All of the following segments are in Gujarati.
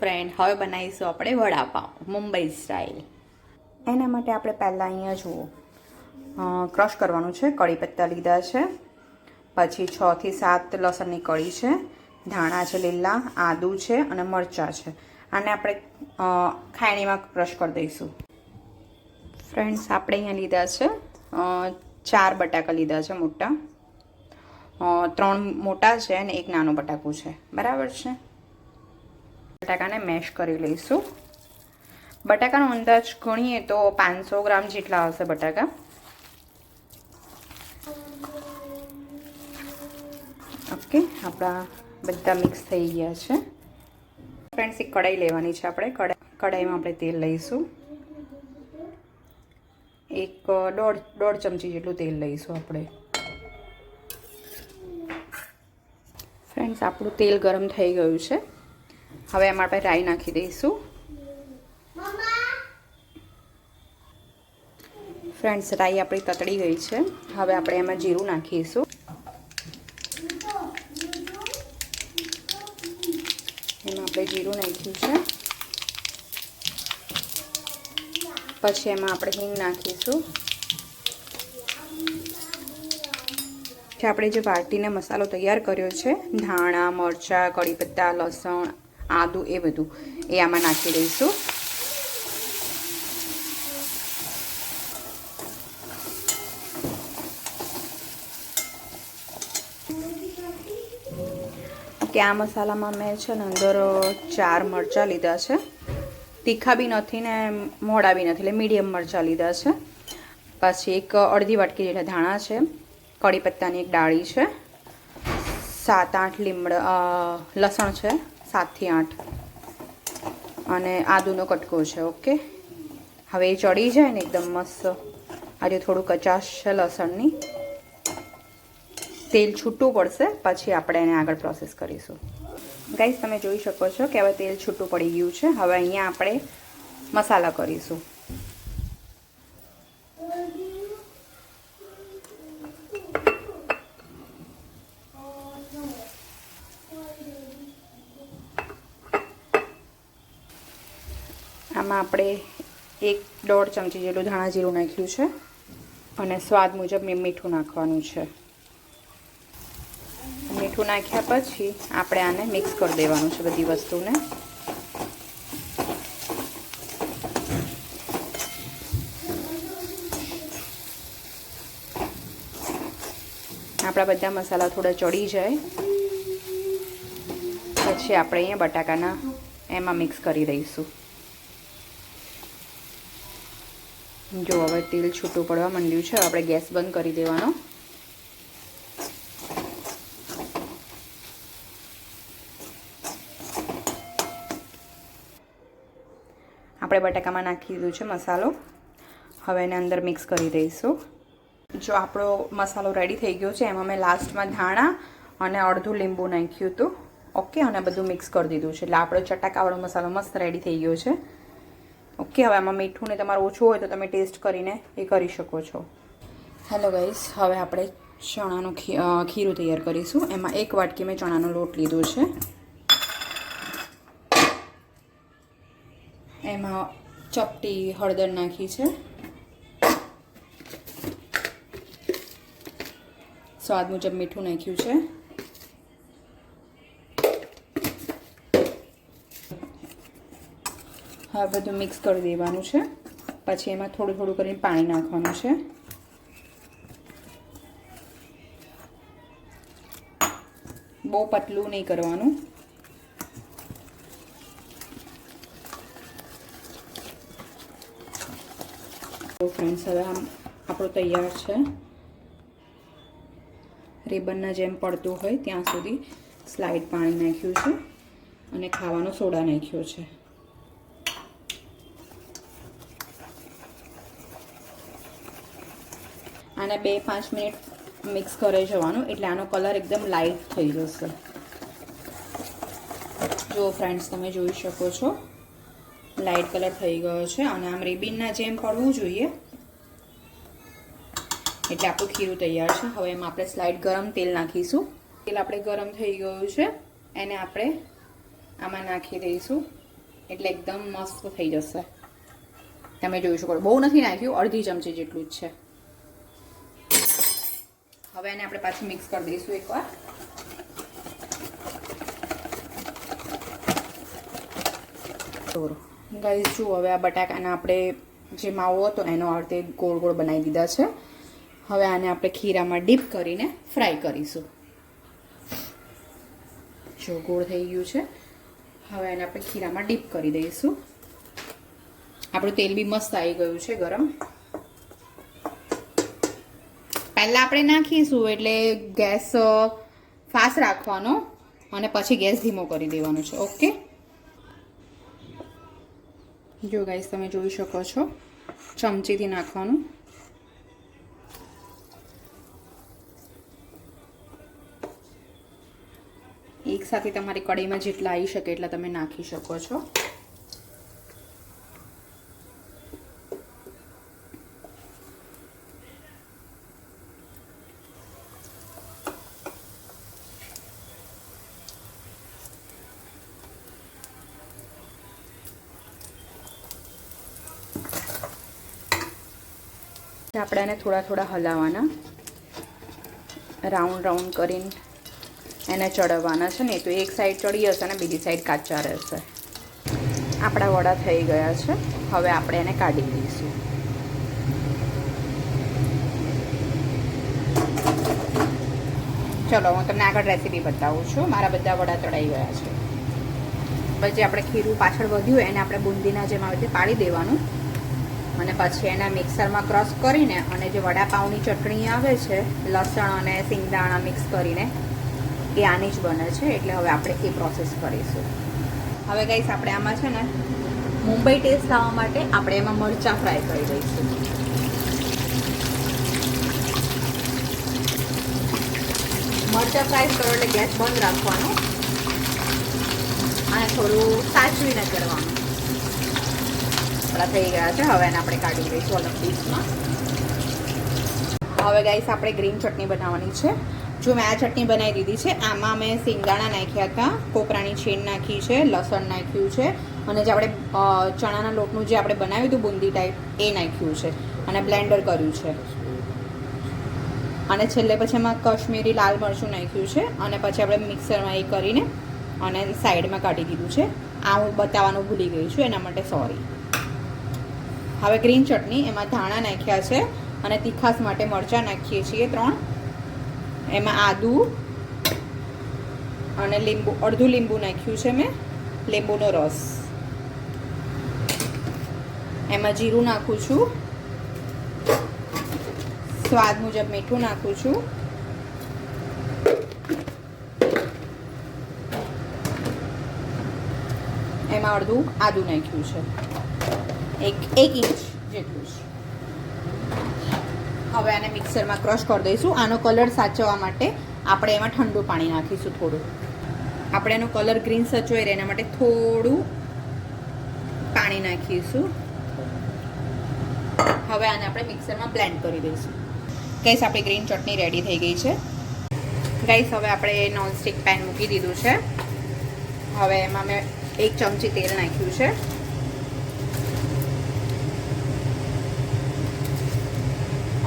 ફ્રેન્ડ હવે બનાવીશું આપણે વડાપાઉં મુંબઈ સ્ટાઇલ એના માટે આપણે પહેલાં અહીંયા જુઓ. ક્રશ કરવાનું છે કળી પત્તા લીધા છે. પછી છથી સાત લસણની કળી છે, ધાણા છે, લીલા, આદુ છે અને મરચાં છે. આને આપણે ખાયણીમાં ક્રશ કરી દઈશું. ફ્રેન્ડ્સ આપણે અહીંયા લીધા છે ચાર બટાકા લીધા છે મોટા. ત્રણ મોટા છે અને એક નાનું બટાકું છે. બરાબર છે? બટાકાને મેશ કરી લઈશું. બટાકાનો અંદાજ ગણીએ તો પાંચસો ગ્રામ જેટલા હશે બટાકા. ઓકે, આપણા બધા મિક્સ થઈ ગયા છે. ફ્રેન્ડ્સ, એક કઢાઈ લેવાની છે આપણે. કઢાઈ કઢાઈમાં આપણે તેલ લઈશું. એક દોઢ દોઢ ચમચી જેટલું તેલ લઈશું આપણે. ફ્રેન્ડ્સ, આપણું તેલ ગરમ થઈ ગયું છે. હવે એમાં આપણે રાઈ નાખી દઈશું. ફ્રેન્ડ્સ, રાઈ આપણી તતડી ગઈ છે. હવે આપણે એમાં જીરું નાખીશું. એમાં આપણે જીરું નાખ્યું છે. પછી એમાં આપણે હિંગ નાખીશું. આપણે જે વાટીને મસાલો તૈયાર કર્યો છે, ધાણા, મરચાં, કઢીપત્તા, લસણ આદુ એ બધું એ આમાં નાખી દઈશું. કે આ મસાલામાં મેં છે ને અંદર ચાર મરચાં લીધા છે. તીખા બી નથી ને મોડા બી નથી, એટલે મીડિયમ મરચાં લીધા છે. પછી એક અડધી વાટકી જેટલા ધાણા છે કડી પત્તાની એક ડાળી છે, સાત આઠ લીમડ લસણ છે સાતથી આઠ. અને આદુનો કટકો છે, ઓકે? હવે એ ચડી જાય ને એકદમ મસ્ત. આજે થોડું કચાશ છે લસણની. તેલ છૂટું પડશે, પછી આપણે એને આગળ પ્રોસેસ કરીશું. ગાઈસ તમે જોઈ શકો છો કે હવે તેલ છૂટું પડી ગયું છે. હવે અહીંયા આપણે મસાલા કરીશું. આમાં આપણે એક દોઢ ચમચી જેટલું ધાણા જીરું નાખ્યું છે અને સ્વાદ મુજબ મેં મીઠું નાખવાનું છે. મીઠું નાખ્યા પછી આપણે આને મિક્સ કરી દેવાનું છે બધી વસ્તુને. આપણા બધા મસાલા થોડા ચડી જાય. પછી આપણે અહીંયા બટાકાના એમાં મિક્સ કરી દઈશું. જો હવે તેલ છૂટું પડવા માંડ્યું છે આપણે ગેસ બંધ કરી દેવાનો. આપણે બટાકામાં નાખી દીધું છે મસાલો. હવે એને અંદર મિક્સ કરી દઈશું. જો આપણો મસાલો રેડી થઈ ગયો છે, એમાં મેં લાસ્ટમાં ધાણા અને અડધું લીંબુ નાખ્યું હતું. ઓકે અને બધું મિક્સ કરી દીધું છે. એટલે આપણો ચટાકાવાળો મસાલો મસ્ત રેડી થઈ ગયો છે. ઓકે, હવે આમાં મીઠું ને તમારું ઓછું હોય તો તમે ટેસ્ટ કરીને એ કરી શકો છો. હેલો ગાઈસ હવે આપણે ચણાનું ખીરું તૈયાર કરીશું. એમાં એક વાટકી મેં ચણાનો લોટ લીધો છે. એમાં ચપટી હળદર નાખી છે. સ્વાદ મુજબ મીઠું નાખ્યું છે. હવે બધું મિક્સ કરી દેવાનું છે. પછી એમાં થોડું થોડું કરીને પાણી નાખવાનું છે. બહુ પતલું નહીં કરવાનું. તો ફ્રેન્ડ્સ હવે આમ આપણો તૈયાર છે. રિબનના જેમ પડતું હોય ત્યાં સુધી સ્લાઇડ પાણી નાખ્યું છે અને ખાવાનો સોડા નાખ્યો છે. આને બે પાંચ મિનિટ મિક્સ કરે જવાનું. એટલે આનો કલર એકદમ લાઇટ થઈ જશે. જો ફ્રેન્ડ્સ તમે જોઈ શકો છો. લાઇટ કલર થઈ ગયો છે. અને આમ રિબિનના જેમ પડવું જોઈએ. એટલે આપણું ખીરું તૈયાર છે. હવે એમાં આપણે સ્લાઇડ ગરમ તેલ નાખીશું. તેલ આપણે ગરમ થઈ ગયું છે. એને આપણે આમાં નાખી દઈશું. એટલે એકદમ મસ્ત થઈ જશે. તમે જોઈ શકો બહુ નથી નાખ્યું, અડધી ચમચી જેટલું જ છે. હવે એને આપણે પાછું મિક્સ કરી દઈશું એકવાર. ગાઈઝ જુઓ, હવે આ બટાકાના આપણે જે માવો હતો, એનો અર્થે ગોળ ગોળ બનાવી દીધા છે. હવે આને આપણે ખીરામાં ડીપ કરીને ફ્રાય કરીશું. જો, ગોળ થઈ ગયું છે. હવે એને આપણે ખીરામાં ડીપ કરી દઈશું. આપણું તેલ બી મસ્ત આવી ગયું છે ગરમ. પહેલાં આપણે નાખીશું એટલે ગેસ ફાસ્ટ રાખવાનો અને પછી ગેસ ધીમો કરી દેવાનો છે. ઓકે જો ગાઈસ તમે જોઈ શકો છો, ચમચીથી નાખવાનું. એક સાથે તમારી કઢાઈમાં જેટલા આવી શકે એટલા તમે નાખી શકો છો. આપણે એને થોડા થોડા હલાવવાના રાઉન્ડ રાઉન્ડ કરીને એને ચડવવાના છે ને તો એક સાઈડ ચડી જશે અને બીજી સાઈડ કાચા રહેશે. આપણા વડા થઈ ગયા છે. હવે આપણે એને કાઢી દઈશું ચલો, હું તમને આગળ રેસીપી બતાવું છું. મારા બધા વડા તળાઈ ગયા છે. પછી આપણે ખીરું પાછળ વધ્યું, એને આપણે બુંદીના જેમ આવી રીતે પાડી દેવાનું. અને પછી એના મિક્સરમાં ક્રશ કરીને અને જે વડાપાઉંની ચટણી આવે છે, લસણ અને સિંગદાણા મિક્સ કરીને, એ આની જ બને છે, એટલે હવે આપણે એ પ્રોસેસ કરીશું. હવે ગાઈસ આપણે આમાં છે ને, મુંબઈ ટેસ્ટ લાવવા માટે આપણે એમાં મરચાં ફ્રાય કરી દઈશું. મરચાં ફ્રાય કરો એટલે ગેસ બંધ રાખવાનો. અને થોડું સાચવીને કરવાનું. આપણા થઈ ગયા છે. હવે એને આપણે કાઢી લઈશું અલગ ડીશમાં હવે ગાઈસ આપણે ગ્રીન ચટણી બનાવવાની છે. જો મેં આ ચટણી બનાવી દીધી છે, આમાં મેં સિંગાણા નાખ્યા હતા. કોપરાની છીણ નાખી છે, લસણ નાખ્યું છે, અને જે આપણે ચણાના લોટનું જે આપણે બનાવ્યું હતું બુંદી ટાઈપ એ નાખ્યું છે અને બ્લેન્ડર કર્યું છે. અને છેલ્લે પછી એમાં કશ્મીરી લાલ મરચું નાખ્યું છે અને પછી આપણે મિક્સરમાં એ કરીને અને સાઈડમાં કાઢી દીધું છે. આ હું બતાવવાનું ભૂલી ગઈ છું, એના માટે સોરી હવે ગ્રીન ચટણી એમાં ધાણા નાખ્યા છે અને તીખાસ માટે મરચાં નાખીએ છીએ ત્રણ. એમાં આદુ અને લીંબુ, અડધું લીંબુ નાખ્યું છે મેં, લીંબુનો રસ. એમાં જીરું નાખું છું. સ્વાદ મુજબ મીઠું નાખું છું. એમાં અડધું આદુ નાખ્યું છે. એક એક ઇંચ જેટલું છે. હવે આને મિક્સરમાં ક્રશ કરી દઈશું. આનો કલર સાચવવા માટે આપણે એમાં ઠંડુ પાણી નાખીશું થોડું. આપણે એનો કલર ગ્રીન સચવાઈ રહે, એના માટે થોડું પાણી નાખીશું. હવે આને આપણે મિક્સરમાં બ્લેન્ડ કરી દઈશું. ગઈસ આપણી ગ્રીન ચટણી રેડી થઈ ગઈ છે. ગઈસ હવે આપણે નોનસ્ટિક પેન મૂકી દીધું છે. હવે એમાં મેં એક ચમચી તેલ નાખ્યું છે.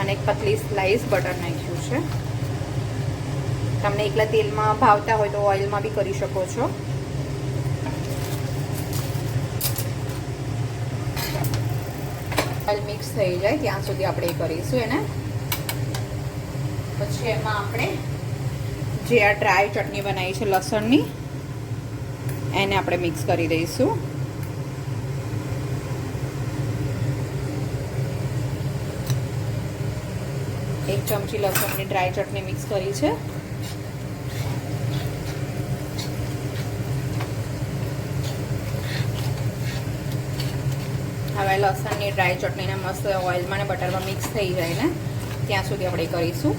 અને એક પતલી સ્લાઈસ બટર નાખ્યું છે. તમને એકલા તેલમાં ભાવતા હોય તો ઓઇલમાં બી કરી શકો છો. ઓઇલ મિક્સ થઈ જાય ત્યાં સુધી આપણે એ કરીશું એને. પછી એમાં આપણે જે આ ડ્રાય ચટણી બનાવી છે લસણની, એને આપણે મિક્સ કરી દઈશું. એક ચમચી લસણની ડ્રાય ચટણી મિક્સ કરી છે. હવે લસણની ડ્રાય ચટણીને મસ્ત ઓઇલમાં ને બટરમાં મિક્સ થઈ જાય ને, ત્યાં સુધી આપણે કરીશું.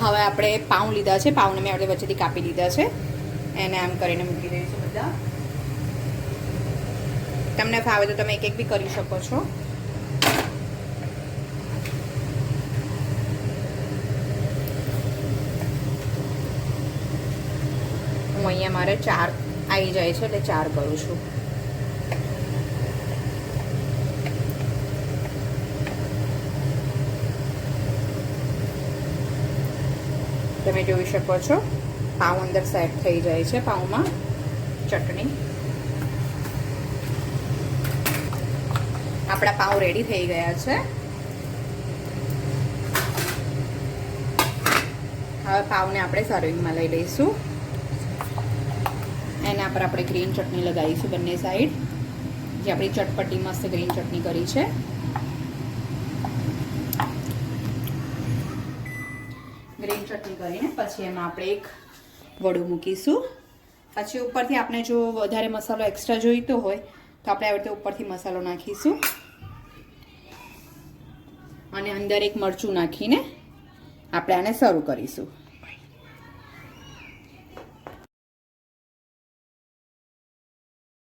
હવે આપણે પાઉં લીધા છે, પાઉંને મેં આપણે વચ્ચેથી કાપી લીધા છે. એને આમ કરીને મૂકી દઈશું બધા. તમને ફાવે તો તમે એક એક બી કરી શકો છો. હું અહીંયા મારે ચાર આવી જાય છે એટલે ચાર કરું છું. તમે જોઈ શકો છો, પાઉં અંદર સેટ થઈ જાય છે, પાઉંમાં ચટણી. આપણા પાઉં રેડી થઈ ગયા છે. હવે પાવને આપણે સર્વિંગમાં લઈ લઈશું. એના પર આપણે ગ્રીન ચટણી લગાવીશું બંને સાઈડ જે આપણી ચટપટી, મસ્ત ગ્રીન ચટણી કરી છે. ગ્રીન ચટણી કરીને પછી એમાં આપણે એક વડું મૂકીશું. પછી ઉપરથી આપણે જો વધારે મસાલો એક્સ્ટ્રા જોઈતો હોય, તો આપણે આવી રીતે ઉપરથી મસાલો નાખીશું. અને અંદર એક મરચું નાખીને આપણે આને શરૂ કરીશું.